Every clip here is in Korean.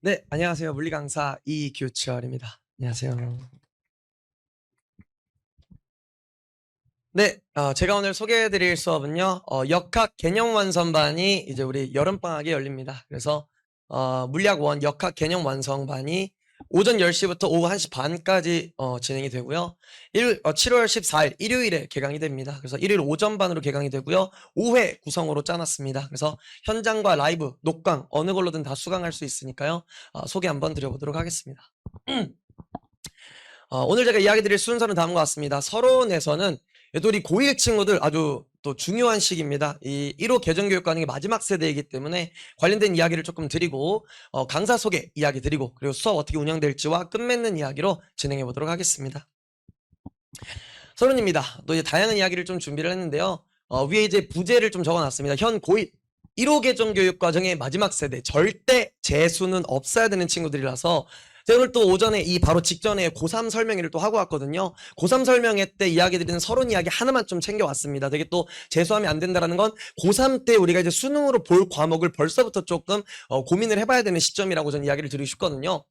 네, 안녕하세요. 물리 강사 이규철입니다. 안녕하세요. 네, 어, 제가 오늘 소개해드릴 수업은요, 어, 역학 개념 완성반이 이제 우리 여름방학에 열립니다. 그래서 어, 물리학 원 역학 개념 완성반이 오전 10시부터 오후 1시 반까지 어, 진행이 되고요. 일, 어, 7월 14일 일요일에 개강이 됩니다. 그래서 일요일 오전 반으로 개강이 되고요. 5회 구성으로 짜놨습니다. 그래서 현장과 라이브, 녹강 어느 걸로든 다 수강할 수 있으니까요. 어, 소개 한번 드려보도록 하겠습니다. 어, 오늘 제가 이야기 드릴 순서는 다음과 같습니다. 서론에서는 또 우리 고1 친구들 아주 또 중요한 시기입니다. 이 1호 개정 교육 과정의 마지막 세대이기 때문에 관련된 이야기를 조금 드리고 어, 강사 소개 이야기 드리고 그리고 수업 어떻게 운영될지와 끝맺는 이야기로 진행해 보도록 하겠습니다. 서론입니다. 또 이제 다양한 이야기를 좀 준비를 했는데요. 어, 위에 이제 부제를 좀 적어놨습니다. 현 고1 1호 개정 교육 과정의 마지막 세대 절대 재수는 없어야 되는 친구들이라서 제가 또 오전에 이 바로 직전에 고3 설명회를 또 하고 왔거든요. 고3 설명회 때 이야기 드리는 서론 이야기 하나만 좀 챙겨왔습니다. 되게 또 재수하면 안 된다라는 건 고3 때 우리가 이제 수능으로 볼 과목을 벌써부터 조금 어, 고민을 해봐야 되는 시점이라고 저는 이야기를 드리고 싶거든요.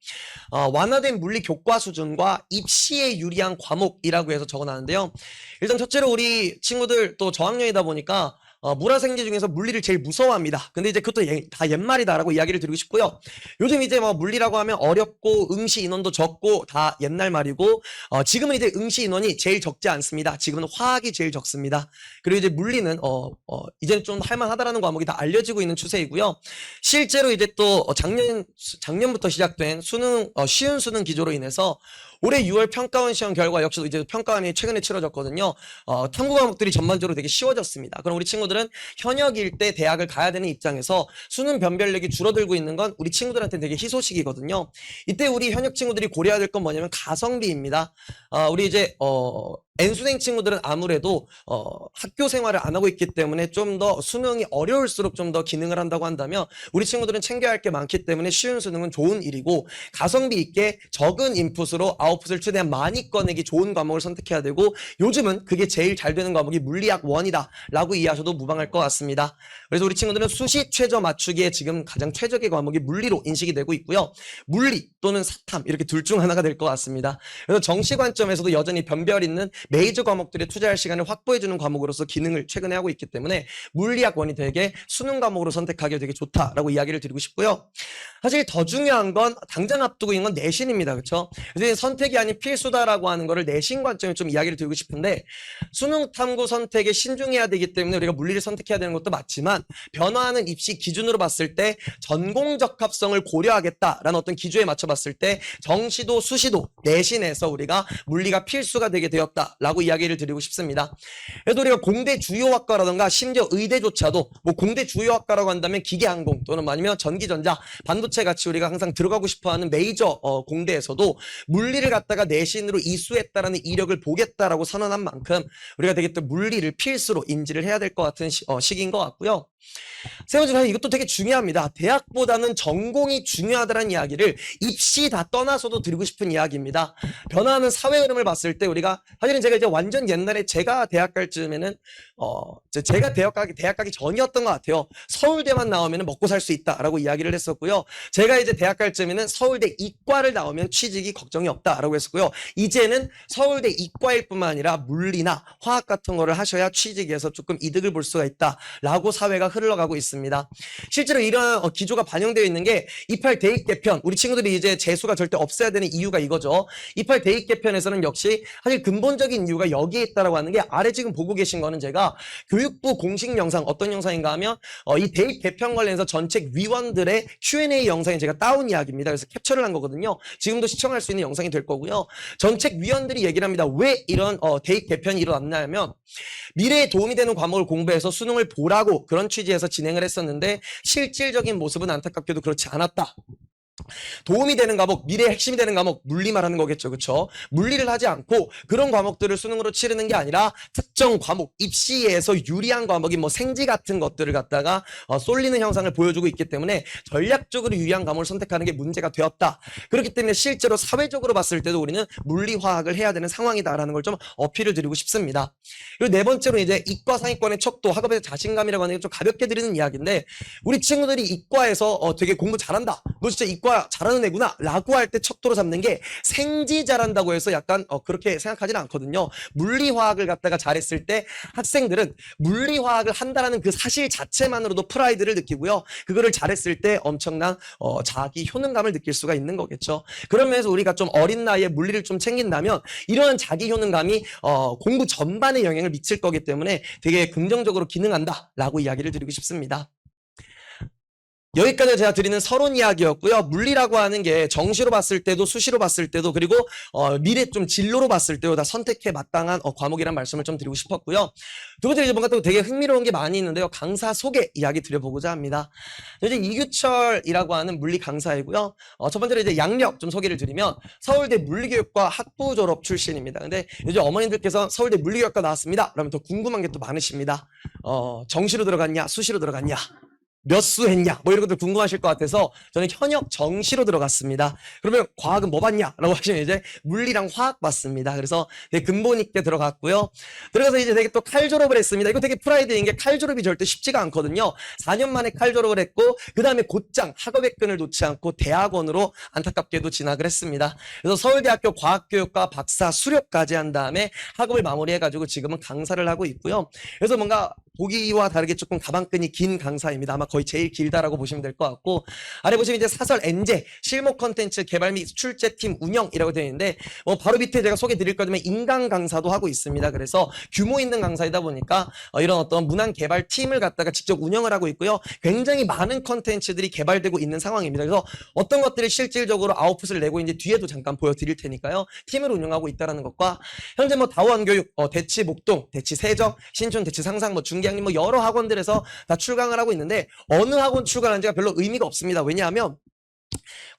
어, 완화된 물리 교과 수준과 입시에 유리한 과목이라고 해서 적어놨는데요. 일단 첫째로 우리 친구들 또 저학년이다 보니까 어, 물화생지 중에서 물리를 제일 무서워합니다. 근데 이제 그것도 예- 다 옛말이다라고 이야기를 드리고 싶고요. 요즘 이제 뭐 물리라고 하면 어렵고 응시 인원도 적고 다 옛날 말이고 어, 지금은 이제 응시 인원이 제일 적지 않습니다. 지금은 화학이 제일 적습니다. 그리고 이제 물리는 어, 어 이제는 좀 할만하다라는 과목이 다 알려지고 있는 추세이고요. 실제로 이제 또 어, 작년 작년부터 시작된 수능 어, 쉬운 수능 기조로 인해서 올해 6월 평가원 시험 결과 역시도 이제 평가원이 최근에 치러졌거든요. 어, 탐구 과목들이 전반적으로 되게 쉬워졌습니다. 그럼 우리 친구들은 현역일 때 대학을 가야 되는 입장에서 수능 변별력이 줄어들고 있는 건 우리 친구들한테 되게 희소식이거든요. 이때 우리 현역 친구들이 고려해야 될 건 뭐냐면 가성비입니다. 어, 우리 이제 어, N수생 친구들은 아무래도 어, 학교 생활을 안 하고 있기 때문에 좀 더 수능이 어려울수록 좀 더 기능을 한다고 한다면 우리 친구들은 챙겨야 할 게 많기 때문에 쉬운 수능은 좋은 일이고 가성비 있게 적은 인풋으로 아웃풋을 최대한 많이 꺼내기 좋은 과목을 선택해야 되고 요즘은 그게 제일 잘 되는 과목이 물리학 원이다 라고 이해하셔도 무방할 것 같습니다. 그래서 우리 친구들은 수시 최저 맞추기에 지금 가장 최적의 과목이 물리로 인식이 되고 있고요. 물리 또는 사탐 이렇게 둘 중 하나가 될 것 같습니다. 그래서 정시 관점에서도 여전히 변별 있는 메이저 과목들에 투자할 시간을 확보해주는 과목으로서 기능을 최근에 하고 있기 때문에 물리학 원이 되게 수능 과목으로 선택하기 되게 좋다라고 이야기를 드리고 싶고요. 사실 더 중요한 건 당장 앞두고 있는 건 내신입니다. 그렇죠? 그래서 선택이 아닌 필수다라고 하는 거를 내신 관점에 좀 이야기를 드리고 싶은데 수능 탐구 선택에 신중해야 되기 때문에 우리가 물리를 선택해야 되는 것도 맞지만 변화하는 입시 기준으로 봤을 때 전공 적합성을 고려하겠다라는 어떤 기조에 맞춰 봤을 때 정시도 수시도 내신에서 우리가 물리가 필수가 되게 되었다 라고 이야기를 드리고 싶습니다. 그래도 우리가 공대 주요학과라던가 심지어 의대조차도 뭐 공대 주요학과라고 한다면 기계항공 또는 아니면 전기전자, 반도체 같이 우리가 항상 들어가고 싶어하는 메이저 어, 공대에서도 물리를 갖다가 내신으로 이수했다라는 이력을 보겠다라고 선언한 만큼 우리가 되게 또 물리를 필수로 인지를 해야 될 것 같은 시, 어, 시기인 것 같고요. 세 번째로 이것도 되게 중요합니다. 대학보다는 전공이 중요하다는 이야기를 입시 다 떠나서도 드리고 싶은 이야기입니다. 변화하는 사회 흐름을 봤을 때 우리가 사실은 제가 이제 완전 옛날에 제가 대학 갈 즈음에는 어 제가 대학 가기 대학 가기 전이었던 것 같아요. 서울대만 나오면 먹고 살 수 있다라고 이야기를 했었고요. 제가 이제 대학 갈 즈음에는 서울대 이과를 나오면 취직이 걱정이 없다라고 했었고요. 이제는 서울대 이과일 뿐만 아니라 물리나 화학 같은 거를 하셔야 취직에서 조금 이득을 볼 수가 있다라고 사회가 흘러가고 있습니다. 실제로 이런 어, 기조가 반영되어 있는 게 28 대입 개편 우리 친구들이 이제 재수가 절대 없어야 되는 이유가 이거죠. 28 대입 개편에서는 역시 사실 근본적인 이유가 여기에 있다라고 하는 게 아래 지금 보고 계신 거는 제가 교육부 공식 영상 어떤 영상인가 하면 어, 이 대입 개편 관련해서 전책 위원들의 Q&A 영상이 제가 따온 이야기입니다. 그래서 캡처를 한 거거든요. 지금도 시청할 수 있는 영상이 될 거고요. 전책 위원들이 얘기를 합니다. 왜 이런 어, 대입 개편이 일어났냐면 미래에 도움이 되는 과목을 공부해서 수능을 보라고 그런 취지에서 진행을 했었는데 실질적인 모습은 안타깝게도 그렇지 않았다. 도움이 되는 과목, 미래의 핵심이 되는 과목, 물리 말하는 거겠죠. 그쵸? 물리를 하지 않고 그런 과목들을 수능으로 치르는 게 아니라 특정 과목, 입시에서 유리한 과목이 뭐 생지 같은 것들을 갖다가 어, 쏠리는 형상을 보여주고 있기 때문에 전략적으로 유리한 과목을 선택하는 게 문제가 되었다. 그렇기 때문에 실제로 사회적으로 봤을 때도 우리는 물리화학을 해야 되는 상황이다라는 걸 좀 어필을 드리고 싶습니다. 그리고 네 번째로 이제 이과 상위권의 척도, 학업의 자신감이라고 하는 게 좀 가볍게 드리는 이야기인데 우리 친구들이 이과에서 어, 되게 공부 잘한다. 너 진짜 이과 이과 잘하는 애구나 라고 할 때 척도로 잡는 게 생지 잘한다고 해서 약간 어, 그렇게 생각하지는 않거든요. 물리화학을 갖다가 잘했을 때 학생들은 물리화학을 한다라는 그 사실 자체만으로도 프라이드를 느끼고요. 그거를 잘했을 때 엄청난 어, 자기 효능감을 느낄 수가 있는 거겠죠. 그런 면에서 우리가 좀 어린 나이에 물리를 좀 챙긴다면 이러한 자기 효능감이 어, 공부 전반에 영향을 미칠 거기 때문에 되게 긍정적으로 기능한다라고 이야기를 드리고 싶습니다. 여기까지 제가 드리는 서론 이야기였고요. 물리라고 하는 게 정시로 봤을 때도 수시로 봤을 때도 그리고 어, 미래 좀 진로로 봤을 때도 다 선택해 마땅한 어, 과목이란 말씀을 좀 드리고 싶었고요. 두 번째 이제 뭔가 또 되게 흥미로운 게 많이 있는데요. 강사 소개 이야기 드려보고자 합니다. 이제 이규철이라고 하는 물리 강사이고요. 어, 첫 번째로 이제 양력 좀 소개를 드리면 서울대 물리교육과 학부 졸업 출신입니다. 근데 요즘 어머님들께서 서울대 물리교육과 나왔습니다. 그러면 더 궁금한 게 또 많으십니다. 어, 정시로 들어갔냐, 수시로 들어갔냐. 몇 수 했냐 뭐 이런 것들 궁금하실 것 같아서 저는 현역 정시로 들어갔습니다. 그러면 과학은 뭐 봤냐? 라고 하시면 이제 물리랑 화학 봤습니다. 그래서 되게 근본 있게 들어갔고요. 들어가서 이제 되게 또 칼 졸업을 했습니다. 이거 되게 프라이드인 게 칼 졸업이 절대 쉽지가 않거든요. 4년 만에 칼 졸업을 했고 그 다음에 곧장 학업의 끈을 놓지 않고 대학원으로 안타깝게도 진학을 했습니다. 그래서 서울대학교 과학교육과 박사 수료까지 한 다음에 학업을 마무리해가지고 지금은 강사를 하고 있고요. 그래서 뭔가 보기와 다르게 조금 가방끈이 긴 강사입니다. 아마 거의 제일 길다라고 보시면 될 것 같고 아래 보시면 이제 사설 엔제 실목 컨텐츠 개발 및 출제팀 운영이라고 되어 있는데 어, 바로 밑에 제가 소개 드릴 거면 인강 강사도 하고 있습니다. 그래서 규모 있는 강사이다 보니까 어, 이런 어떤 문항 개발 팀을 갖다가 직접 운영을 하고 있고요. 굉장히 많은 컨텐츠들이 개발되고 있는 상황입니다. 그래서 어떤 것들이 실질적으로 아웃풋을 내고 있는지 뒤에도 잠깐 보여드릴 테니까요. 팀을 운영하고 있다는 것과 현재 뭐 다원 교육, 어, 대치 목동, 대치 세정, 신촌, 대치 상상, 뭐 중계 학림 뭐 여러 학원들에서 다 출강을 하고 있는데 어느 학원 출강하는지가 별로 의미가 없습니다. 왜냐하면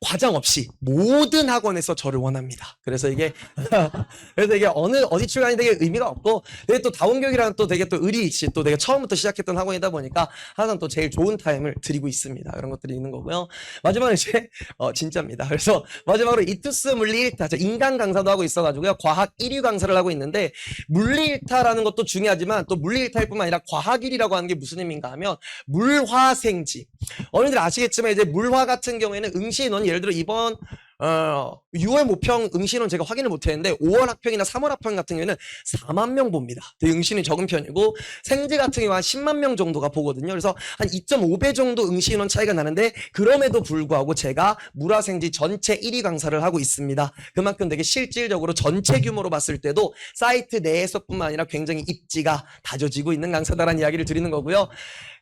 과장 없이 모든 학원에서 저를 원합니다. 그래서 이게 그래서 이게 어느 어디 출간이 되게 의미가 없고 되게 또 다운 교육이라는 또 되게 또 의리 있이 또 되게 처음부터 시작했던 학원이다 보니까 항상 또 제일 좋은 타임을 드리고 있습니다. 그런 것들이 있는 거고요. 마지막으로 이제 어 진짜입니다. 그래서 마지막으로 이투스 물리 1타 저 인간 강사도 하고 있어 가지고요. 과학 1위 강사를 하고 있는데 물리 1타라는 것도 중요하지만 또 물리 1타일 뿐만 아니라 과학 1이라고 하는 게 무슨 의미인가 하면 물화생지 어른들 아시겠지만 이제 물화 같은 경우에는 응 시인원이 예를 들어 이번 어 6월 모평 응시인원 제가 확인을 못했는데 5월 학평이나 3월 학평 같은 경우에는 4만 명 봅니다. 응시인이 적은 편이고 생지 같은 경우 한 10만 명 정도가 보거든요. 그래서 한 2.5배 정도 응시 인원 차이가 나는데 그럼에도 불구하고 제가 물화생지 전체 1위 강사를 하고 있습니다. 그만큼 되게 실질적으로 전체 규모로 봤을 때도 사이트 내에서뿐만 아니라 굉장히 입지가 다져지고 있는 강사다라는 이야기를 드리는 거고요.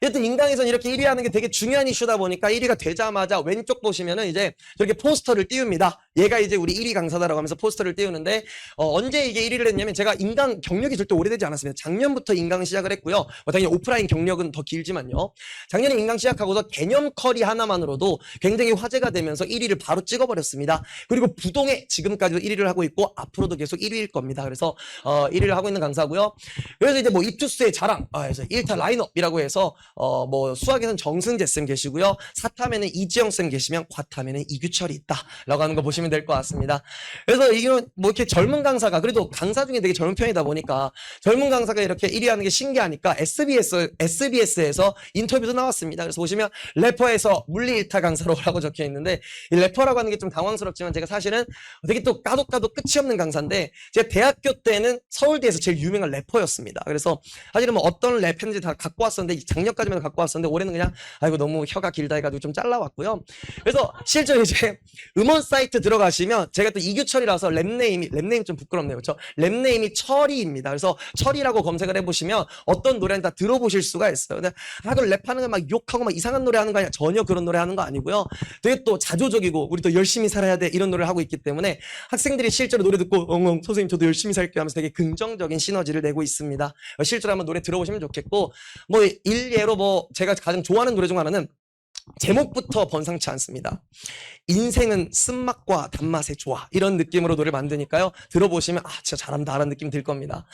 여튼 인강에서는 이렇게 1위 하는 게 되게 중요한 이슈다 보니까 1위가 되자마자 왼쪽 보시면은 이제 저렇게 포스터를 띄웁니다. 얘가 이제 우리 1위 강사다라고 하면서 포스터를 띄우는데 어, 언제 이게 1위를 했냐면 제가 인강 경력이 절대 오래되지 않았습니다. 작년부터 인강 시작을 했고요. 뭐 당연히 오프라인 경력은 더 길지만요. 작년에 인강 시작하고서 개념 커리 하나만으로도 굉장히 화제가 되면서 1위를 바로 찍어버렸습니다. 그리고 부동에 지금까지도 1위를 하고 있고 앞으로도 계속 1위일 겁니다. 그래서 어, 1위를 하고 있는 강사고요. 그래서 이제 뭐 입투스의 자랑, 아, 그래서 1타 라인업이라고 해서 어, 뭐 수학에는 정승재 쌤 계시고요. 사탐에는 이지영 쌤 계시면 과탐에는 이규철이 있다라고 하는 거 보시면 될 것 같습니다. 그래서 이건 뭐 이렇게 젊은 강사가 그래도 강사 중에 되게 젊은 편이다 보니까 젊은 강사가 이렇게 1위 하는 게 신기하니까 SBS SBS에서 인터뷰도 나왔습니다. 그래서 보시면 래퍼에서 물리 1타 강사로라고 적혀 있는데 이 래퍼라고 하는 게 좀 당황스럽지만 제가 사실은 되게 또 까도 까도 끝이 없는 강사인데 제가 대학교 때는 서울대에서 제일 유명한 래퍼였습니다. 그래서 사실은 뭐 어떤 랩 했는지 다 갖고 왔었는데 작년까지만 갖고 왔었는데 올해는 그냥 아이고 너무 혀가 길다 해가지고 좀 잘라왔고요. 그래서 실제로 이제 음원 사이트 들어 가시면 제가 또 이규철이라서 랩네임이 랩네임 좀 부끄럽네요. 그렇죠? 랩네임이 철이입니다. 그래서 철이라고 검색을 해 보시면 어떤 노래는 다 들어보실 수가 있어요. 근데 아 그걸 랩하는 거 막 욕하고 막 이상한 노래 하는 거 아니야? 전혀 그런 노래 하는 거 아니고요. 되게 또 자조적이고 우리 또 열심히 살아야 돼 이런 노래를 하고 있기 때문에 학생들이 실제로 노래 듣고 엉엉 선생님 저도 열심히 살게요 하면서 되게 긍정적인 시너지를 내고 있습니다. 어, 실제로 한번 노래 들어보시면 좋겠고 뭐 일예로 뭐 제가 가장 좋아하는 노래 중 하나는 제목부터 번상치 않습니다. 인생은 쓴맛과 단맛의 조화 이런 느낌으로 노래 만드니까요 들어보시면 아 진짜 잘한다 라는 느낌 들 겁니다.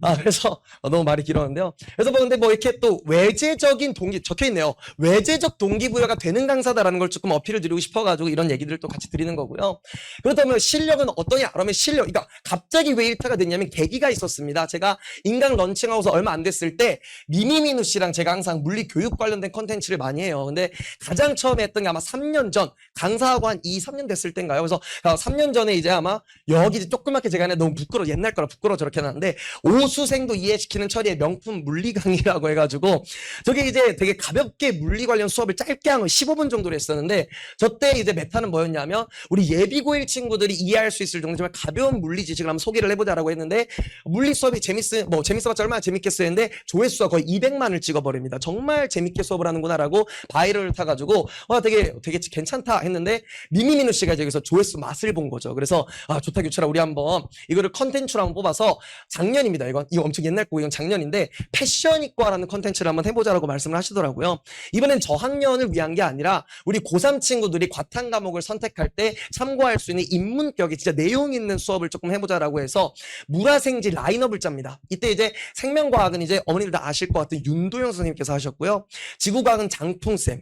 아 그래서 어, 너무 말이 길었는데요. 그래서 뭐 근데 뭐 이렇게 또 외제적인 동기 적혀 있네요. 외제적 동기부여가 되는 강사다라는 걸 조금 어필을 드리고 싶어가지고 이런 얘기들을 또 같이 드리는 거고요. 그렇다면 실력은 어떠냐? 그러면 실력, 그러니까 갑자기 왜 1타가 됐냐면 계기가 있었습니다. 제가 인강 런칭하고서 얼마 안 됐을 때 미미미누 씨랑 제가 항상 물리 교육 관련된 컨텐츠를 많이 해요. 근데 가장 처음에 했던 게 아마 3년 전 강사하고 한 2, 3년 됐을 때인가요? 그래서 3년 전에 이제 아마 여기 조그맣게 제가 너무 부끄러워 옛날 거라 부끄러워 저렇게 해놨는데 오수생도 이해시키는 처리의 명품 물리 강의라고 해가지고 저게 이제 되게 가볍게 물리 관련 수업을 짧게 한 15분 정도로 했었는데 저때 이제 메타는 뭐였냐면 우리 예비고일 친구들이 이해할 수 있을 정도 정말 가벼운 물리 지식을 한번 소개를 해보자라고 했는데 물리 수업이 재밌으 뭐 재밌어봤자 얼마나 재밌겠어요 했는데 조회수가 거의 200만을 찍어버립니다. 정말 재밌게 수업을 하는구나라고 바이럴을 타 가지고 와 되게 되게 괜찮다 했는데 미미미누 씨가 이제 여기서 조회수 맛을 본 거죠. 그래서 아 좋다 규철아 우리 한번 이거를 컨텐츠로 한번 뽑아서 작년입니다. 이건 이거 엄청 옛날 거고 이건 작년인데 패션이과라는 컨텐츠를 한번 해보자라고 말씀을 하시더라고요. 이번엔 저학년을 위한 게 아니라 우리 고3 친구들이 과탐 과목을 선택할 때 참고할 수 있는 인문격이 진짜 내용 있는 수업을 조금 해보자라고 해서 물화생지 라인업을 짭니다. 이때 이제 생명과학은 이제 어머니들 다 아실 것 같은 윤도영 선생님께서 하셨고요. 지구과학은 장풍쌤.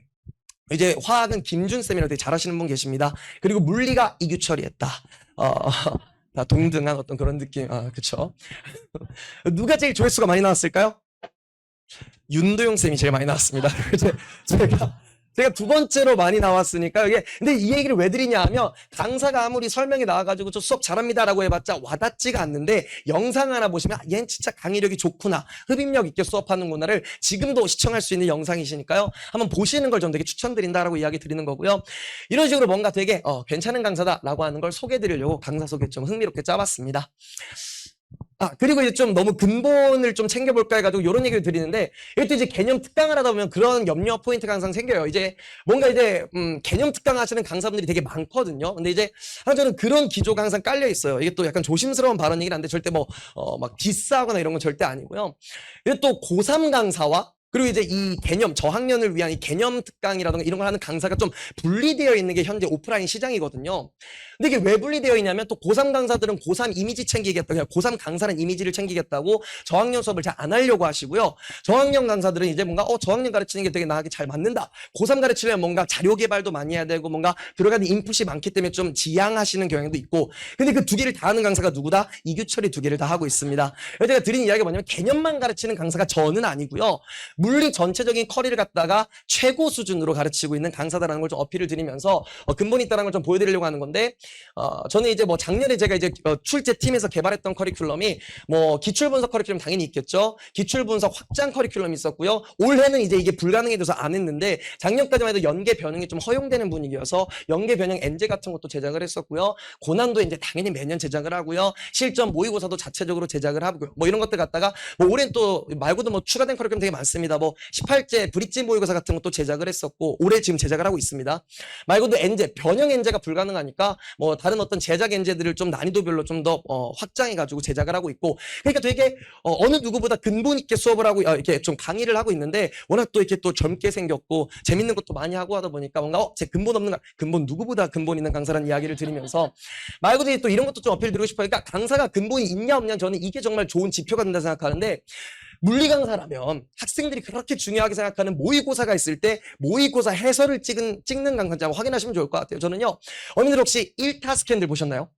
이제 화학은 김준 쌤이라고 되게 잘하시는 분 계십니다. 그리고 물리가 이규철이 했다. 어, 다 동등한 어떤 그런 느낌. 아, 그쵸. 누가 제일 조회수가 많이 나왔을까요? 윤도영 쌤이 제일 많이 나왔습니다. 제- 제가 제가 두 번째로 많이 나왔으니까 이게 근데 이 얘기를 왜 드리냐 하면 강사가 아무리 설명이 나와가지고 저 수업 잘합니다라고 해봤자 와닿지가 않는데 영상 하나 보시면 아, 얜 진짜 강의력이 좋구나. 흡입력 있게 수업하는구나를 지금도 시청할 수 있는 영상이시니까요. 한번 보시는 걸 좀 되게 추천드린다라고 이야기 드리는 거고요. 이런 식으로 뭔가 되게 어, 괜찮은 강사다라고 하는 걸 소개드리려고 강사 소개 좀 흥미롭게 짜봤습니다. 아, 그리고 이제 좀 너무 근본을 좀 챙겨볼까 해가지고 이런 얘기를 드리는데, 이것도 이제 개념 특강을 하다 보면 그런 염려 포인트가 항상 생겨요. 이제 뭔가 이제, 음, 개념 특강 하시는 강사분들이 되게 많거든요. 근데 이제, 저는 그런 기조가 항상 깔려 있어요. 이게 또 약간 조심스러운 발언이긴 한데, 절대 뭐, 어, 막 디스하거나 이런 건 절대 아니고요. 이게 또 고3 강사와 그리고 이제 이 개념, 저학년을 위한 이 개념 특강이라든가 이런 걸 하는 강사가 좀 분리되어 있는 게 현재 오프라인 시장이거든요. 근데 이게 왜 분리되어 있냐면 또 고3 강사들은 고3 이미지 챙기겠다. 그냥 고3 강사는 이미지를 챙기겠다고 저학년 수업을 잘 안 하려고 하시고요. 저학년 강사들은 이제 뭔가 어 저학년 가르치는 게 되게 나에게 잘 맞는다. 고3 가르치려면 뭔가 자료 개발도 많이 해야 되고 뭔가 들어가는 인풋이 많기 때문에 좀 지양하시는 경향도 있고. 근데 그 두 개를 다 하는 강사가 누구다? 이규철이 두 개를 다 하고 있습니다. 제가 드린 이야기가 뭐냐면 개념만 가르치는 강사가 저는 아니고요. 물리 전체적인 커리를 갖다가 최고 수준으로 가르치고 있는 강사다라는 걸 좀 어필을 드리면서 어, 근본이 있다는 걸 좀 보여드리려고 하는 건데 어, 저는 이제 뭐 작년에 제가 이제 어, 출제 팀에서 개발했던 커리큘럼이 뭐 기출 분석 커리큘럼 당연히 있겠죠. 기출 분석 확장 커리큘럼이 있었고요. 올해는 이제 이게 불가능해져서 안 했는데 작년까지만 해도 연계 변형이 좀 허용되는 분위기여서 연계 변형 엔제 같은 것도 제작을 했었고요. 고난도 이제 당연히 매년 제작을 하고요. 실전 모의고사도 자체적으로 제작을 하고요. 뭐 이런 것들 갖다가 뭐 올해는 또 말고도 뭐 추가된 커리큘럼 되게 많습니다. 뭐 18제 브릿지 모의고사 같은 것도 제작을 했었고 올해 지금 제작을 하고 있습니다. 말고도 엔제 변형 엔제가 불가능하니까 뭐 다른 어떤 제작 엔제들을 좀 난이도별로 좀 더 어, 확장해 가지고 제작을 하고 있고 그러니까 되게 어, 느 누구보다 근본 있게 수업을 하고 어, 이렇게 좀 강의를 하고 있는데 워낙 또 이렇게 또 젊게 생겼고 재밌는 것도 많이 하고 하다 보니까 뭔가 어, 제 근본 없는 강- 근본 누구보다 근본 있는 강사라는 이야기를 드리면서 말고도 또 이런 것도 좀 어필 드리고 싶어요. 그러니까 강사가 근본이 있냐 없냐 저는 이게 정말 좋은 지표가 된다 생각하는데 물리 강사라면 학생들이 그렇게 중요하게 생각하는 모의고사가 있을 때 모의고사 해설을 찍은, 찍는 강사인지 확인하시면 좋을 것 같아요. 저는요, 어머니들 혹시 1타 스캔들 보셨나요?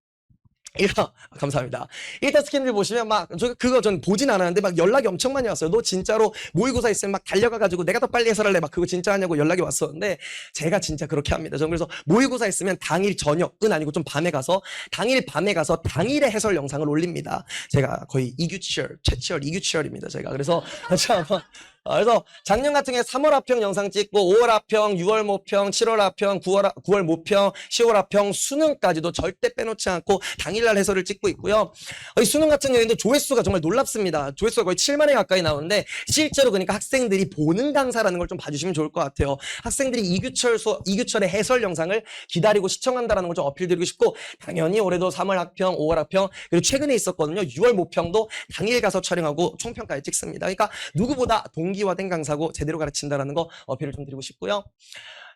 1타, 감사합니다. 1타 스캔들 보시면 막, 저 그거 전 보진 않았는데 막 연락이 엄청 많이 왔어요. 너 진짜로 모의고사 있으면 막 달려가 가지고 내가 더 빨리 해설할래. 막 그거 진짜 하냐고 연락이 왔었는데 제가 진짜 그렇게 합니다. 저는 그래서 모의고사 있으면 당일 저녁은 아니고 좀 밤에 가서 당일 밤에 가서 당일의 해설 영상을 올립니다. 제가 거의 이규철, 최치열, 이규철입니다. 제가. 그래서 참, 어, 그래서 작년 같은 경우에 3월 합평 영상 찍고 5월 합평, 6월 모평, 7월 합평, 9월, 하- 9월 모평, 10월 합평, 수능까지도 절대 빼놓지 않고 당일날 해설을 찍고 있고요. 어, 이 수능 같은 경우에도 조회수가 정말 놀랍습니다. 조회수가 거의 7만에 가까이 나오는데 실제로 그러니까 학생들이 보는 강사라는 걸 좀 봐주시면 좋을 것 같아요. 학생들이 이규철 수, 이규철의 해설 영상을 기다리고 시청한다라는 걸 좀 어필드리고 싶고 당연히 올해도 3월 합평, 5월 합평 그리고 최근에 있었거든요. 6월 모평도 당일 가서 촬영하고 총평까지 찍습니다. 그러니까 누구보다 동 기화된 강사고 제대로 가르친다라는 거 어필을 좀 드리고 싶고요.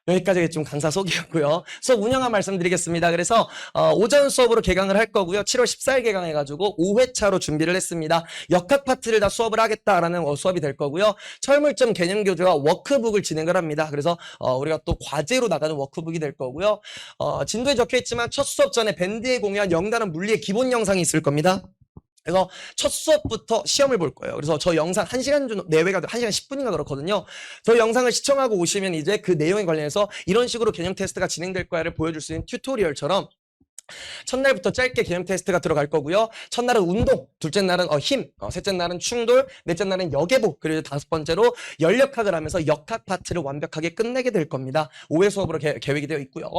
여기까지 좀 강사 소개였고요. 수업 운영한 말씀드리겠습니다. 그래서 어, 오전 수업으로 개강을 할 거고요. 7월 14일 개강해가지고 5회차로 준비를 했습니다. 역학 파트를 다 수업을 하겠다라는 어, 수업이 될 거고요. 철물점 개념 교재와 워크북을 진행을 합니다. 그래서 어, 우리가 또 과제로 나가는 워크북이 될 거고요. 어, 진도에 적혀 있지만 첫 수업 전에 밴드에 공유한 영단원 물리의 기본 영상이 있을 겁니다. 그래서 첫 수업부터 시험을 볼 거예요. 그래서 저 영상 1시간 정도 내외가 1시간 10분인가 그렇거든요. 저 영상을 시청하고 오시면 이제 그 내용에 관련해서 이런 식으로 개념 테스트가 진행될 거야를 보여줄 수 있는 튜토리얼처럼 첫날부터 짧게 개념 테스트가 들어갈 거고요. 첫날은 운동, 둘째 날은 어, 힘, 어, 셋째 날은 충돌, 넷째 날은 역외부, 그리고 다섯 번째로 연력학을 하면서 역학 파트를 완벽하게 끝내게 될 겁니다. 5회 수업으로 계, 계획이 되어 있고요.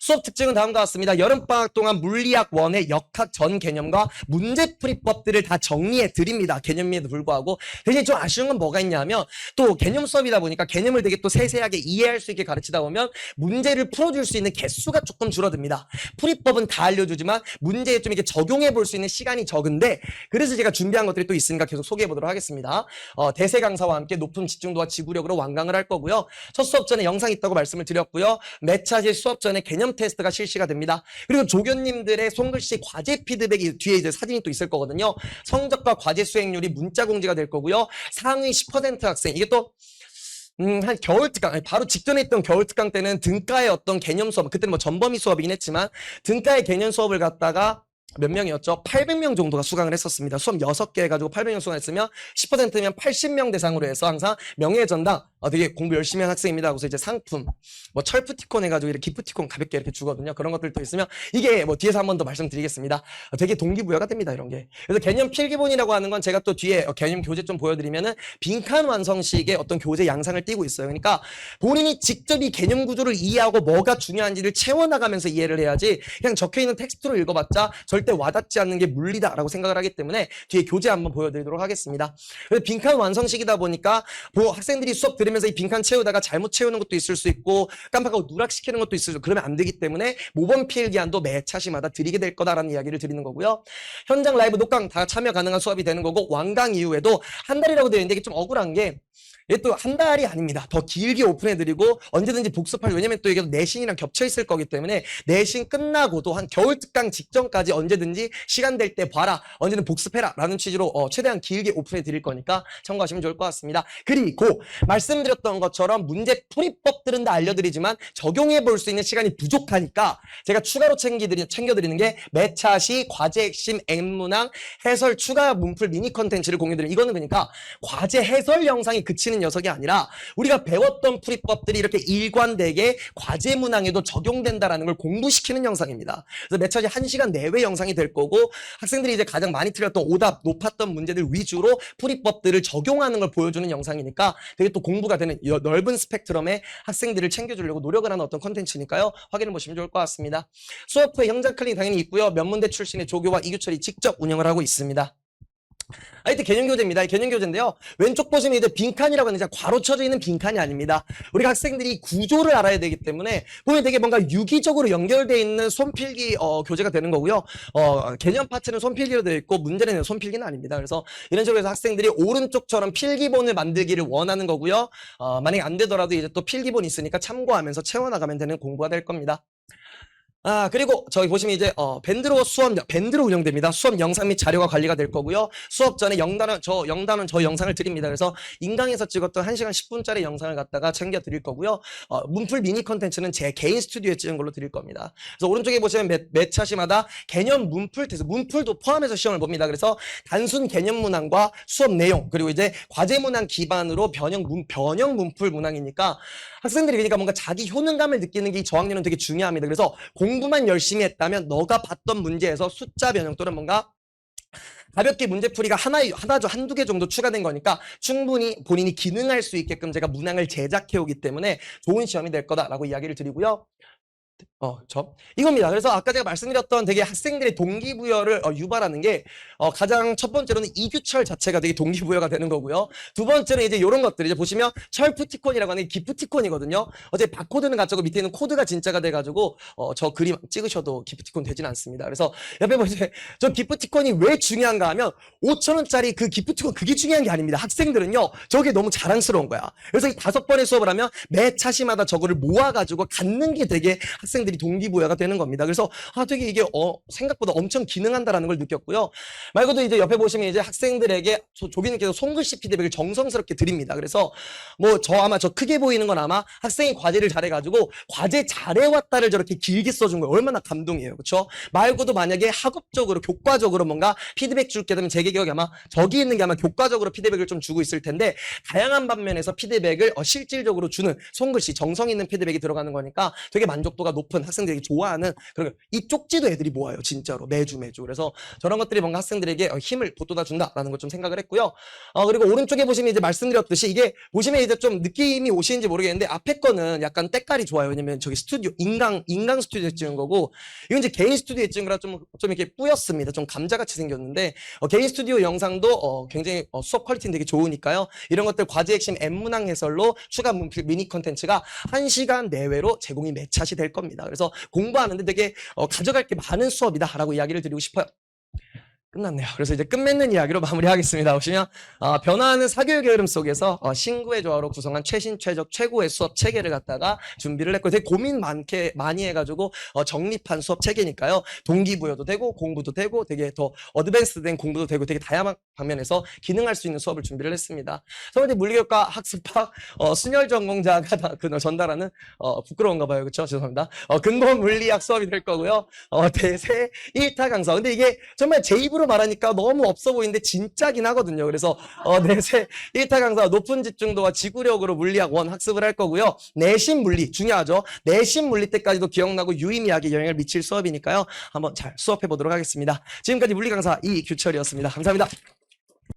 수업 특징은 다음과 같습니다. 여름방학 동안 물리학 원의 역학 전 개념과 문제풀이법들을 다 정리해 드립니다. 개념에도 불구하고. 대신 좀 아쉬운 건 뭐가 있냐면 또 개념 수업이다 보니까 개념을 되게 또 세세하게 이해할 수 있게 가르치다 보면 문제를 풀어줄 수 있는 개수가 조금 줄어듭니다. 풀이 법은 다 알려주지만 문제에 좀 이렇게 적용해 볼 수 있는 시간이 적은데 그래서 제가 준비한 것들이 또 있으니까 계속 소개해 보도록 하겠습니다. 어, 대세 강사와 함께 높은 집중도와 지구력으로 완강을 할 거고요. 첫 수업 전에 영상 있다고 말씀을 드렸고요. 매차제 수업 전에 개념 테스트가 실시가 됩니다. 그리고 조교님들의 손글씨 과제 피드백이 뒤에 이제 사진이 또 있을 거거든요. 성적과 과제 수행률이 문자 공지가 될 거고요. 상위 10% 학생 이게 또 음, 한 겨울 특강, 아니, 바로 직전에 있던 겨울 특강 때는 등가의 어떤 개념 수업, 그때는 뭐 전범위 수업이긴 했지만, 등가의 개념 수업을 갖다가 몇 명이었죠? 800명 정도가 수강을 했었습니다. 수업 6개 해가지고 800명 수강했으면 10%면 80명 대상으로 해서 항상 명예전당 어, 되게 공부 열심히 한 학생입니다. 하고서 이제 상품, 뭐 철푸티콘 해가지고 이렇게 기프티콘 가볍게 이렇게 주거든요. 그런 것들도 있으면 이게 뭐 뒤에서 한 번 더 말씀드리겠습니다. 어, 되게 동기부여가 됩니다. 이런 게. 그래서 개념 필기본이라고 하는 건 제가 또 뒤에 어, 개념 교재 좀 보여드리면은 빈칸 완성식의 어떤 교재 양상을 띄고 있어요. 그러니까 본인이 직접 이 개념 구조를 이해하고 뭐가 중요한지를 채워나가면서 이해를 해야지 그냥 적혀 있는 텍스트로 읽어봤자 절대 와닿지 않는 게 물리다라고 생각을 하기 때문에 뒤에 교재 한번 보여드리도록 하겠습니다. 그래서 빈칸 완성식이다 보니까 뭐 학생들이 수업 들으면 서 이 빈칸 채우다가 잘못 채우는 것도 있을 수 있고 깜빡하고 누락시키는 것도 있을 수 있고 그러면 안 되기 때문에 모범 필기한도 매 차시마다 드리게 될 거다라는 이야기를 드리는 거고요. 현장 라이브 녹강 다 참여 가능한 수업이 되는 거고 완강 이후에도 한 달이라고 되어 있는데 이게 좀 억울한 게 이게 또 한 달이 아닙니다. 더 길게 오픈해드리고 언제든지 복습할 왜냐면 또 이게 내신이랑 겹쳐 있을 거기 때문에 내신 끝나고도 한 겨울 특강 직전까지 언제든지 시간 될 때 봐라 언제든 복습해라 라는 취지로 어, 최대한 길게 오픈해 드릴 거니까 참고하시면 좋을 것 같습니다. 그리고 말씀드렸던 것처럼 문제 풀이법들은 다 알려드리지만 적용해 볼 수 있는 시간이 부족하니까 제가 추가로 챙기드리, 챙겨드리는 게 매차시 과제 핵심 앵문항 해설 추가 문풀 미니 컨텐츠를 공유드리는 이거는 그러니까 과제 해설 영상이 그치는 녀석이 아니라 우리가 배웠던 풀이법들이 이렇게 일관되게 과제 문항에도 적용된다라는 걸 공부시키는 영상입니다. 그래서 매차시 1시간 내외 영상이 될 거고 학생들이 이제 가장 많이 틀렸던 오답 높았던 문제들 위주로 풀이법들을 적용하는 걸 보여주는 영상이니까 되게 또 공부가 되는 여- 넓은 스펙트럼의 학생들을 챙겨주려고 노력을 하는 어떤 컨텐츠니까요. 확인해 보시면 좋을 것 같습니다. 수업 후에 현장 클릭 당연히 있고요. 면문대 출신의 조교와 이규철이 직접 운영을 하고 있습니다. 하여튼 개념 교재입니다. 이 개념 교재인데요. 왼쪽 보시면 이제 빈칸이라고 하는 이제 괄호 쳐져 있는 빈칸이 아닙니다. 우리 학생들이 구조를 알아야 되기 때문에 보면 되게 뭔가 유기적으로 연결되어 있는 손필기 어, 교재가 되는 거고요. 어, 개념 파트는 손필기로 되어 있고 문제는 손필기는 아닙니다. 그래서 이런 식으로 해서 학생들이 오른쪽처럼 필기본을 만들기를 원하는 거고요. 어, 만약에 안 되더라도 이제 또 필기본이 있으니까 참고하면서 채워나가면 되는 공부가 될 겁니다. 아 그리고 저기 보시면 이제 어 밴드로 수업 밴드로 운영됩니다. 수업 영상 및 자료가 관리가 될 거고요. 수업 전에 영단은 저 영단은 저 영상을 드립니다. 그래서 인강에서 찍었던 1시간 10분짜리 영상을 갖다가 챙겨 드릴 거고요. 어, 문풀 미니 컨텐츠는 제 개인 스튜디오에 찍은 걸로 드릴 겁니다. 그래서 오른쪽에 보시면 매, 매 차시마다 개념 문풀 테스트 문풀도 포함해서 시험을 봅니다. 그래서 단순 개념 문항과 수업 내용 그리고 이제 과제 문항 기반으로 변형 문 변형 문풀 문항이니까 학생들이 그러니까 뭔가 자기 효능감을 느끼는 게이 저학년은 되게 중요합니다. 그래서 공 부만 열심히 했다면 너가 봤던 문제에서 숫자 변형 또는 뭔가 가볍게 문제풀이가 하나, 하나죠. 한두 개 정도 추가된 거니까 충분히 본인이 기능할 수 있게끔 제가 문항을 제작해 오기 때문에 좋은 시험이 될 거다라고 이야기를 드리고요. 어, 저 이겁니다. 그래서 아까 제가 말씀드렸던 되게 학생들의 동기부여를 어, 유발하는 게 어, 가장 첫 번째로는 이규철 자체가 되게 동기부여가 되는 거고요. 두 번째는 이제 이런 것들 이제 보시면 철푸티콘이라고 하는 게 기프티콘이거든요. 어제 바코드는 가짜고 밑에 있는 코드가 진짜가 돼가지고 어, 저 그림 찍으셔도 기프티콘 되진 않습니다. 그래서 옆에 보세요. 저 기프티콘이 왜 중요한가 하면 5천 원짜리 그 기프티콘 그게 중요한 게 아닙니다. 학생들은요 저게 너무 자랑스러운 거야. 그래서 이 다섯 번의 수업을 하면 매 차시마다 저거를 모아가지고 갖는 게 되게 학생들이 동기부여가 되는 겁니다. 그래서 아 되게 이게 어, 생각보다 엄청 기능한다라는 걸 느꼈고요. 말고도 이제 옆에 보시면 이제 학생들에게 조- 조비님께서 손글씨 피드백을 정성스럽게 드립니다. 그래서 뭐 저 아마 저 크게 보이는 건 아마 학생이 과제를 잘해가지고 과제 잘해왔다를 저렇게 길게 써준 거예요. 얼마나 감동이에요. 그렇죠? 말고도 만약에 학업적으로 교과적으로 뭔가 피드백 줄게 되면 제 기억에 아마 저기 있는 게 아마 교과적으로 피드백을 좀 주고 있을 텐데 다양한 반면에서 피드백을 어, 실질적으로 주는 손글씨 정성 있는 피드백이 들어가는 거니까 되게 만족도가 높은 학생들이 좋아하는 그런 거. 이 쪽지도 애들이 모아요 진짜로 매주 매주 그래서 저런 것들이 뭔가 학생들에게 어, 힘을 돋돋아 준다라는 걸 좀 생각을 했고요 어 그리고 오른쪽에 보시면 이제 말씀드렸듯이 이게 보시면 이제 좀 느낌이 오시는지 모르겠는데 앞에 거는 약간 때깔이 좋아요 왜냐면 저기 스튜디오 인강 인강 스튜디오에 찍은 거고 이건 이제 개인 스튜디오에 찍은 거라 좀, 좀 이렇게 뿌였습니다 좀 감자같이 생겼는데 어, 개인 스튜디오 영상도 어, 굉장히 어, 수업 퀄리티는 되게 좋으니까요. 이런 것들 과제 핵심 N문항 해설로 추가 문필 미니 컨텐츠가 1시간 내외로 제공이 매차시 될 겁니다. 그래서 공부하는데 되게 어, 가져갈 게 많은 수업이다라고 이야기를 드리고 싶어요. 끝났네요. 그래서 이제 끝맺는 이야기로 마무리하겠습니다. 보시면 어, 변화하는 사교육의 흐름 속에서 어, 신구의 조화로 구성한 최신 최적 최고의 수업 체계를 갖다가 준비를 했고 되게 고민 많게 많이 해가지고 어, 정립한 수업 체계니까요. 동기부여도 되고 공부도 되고 되게 더 어드밴스된 공부도 되고 되게 다양한 방면에서 기능할 수 있는 수업을 준비를 했습니다. 서울대 물리교과 학습학 어, 순열 전공자가 다- 그 전달하는 어, 부끄러운가 봐요. 그렇죠? 죄송합니다. 어, 근본 물리학 수업이 될 거고요. 어, 대세 1타 강사. 근데 이게 정말 제 입으 로 말하니까 너무 없어 보이는데 진짜긴 하거든요. 그래서 어, 내세 1타 강사 높은 집중도와 지구력으로 물리학 원 학습을 할 거고요. 내신 물리 중요하죠. 내신 물리 때까지도 기억나고 유의미하게 영향을 미칠 수업이니까요. 한번 잘 수업해 보도록 하겠습니다. 지금까지 물리 강사 이규철이었습니다. 감사합니다.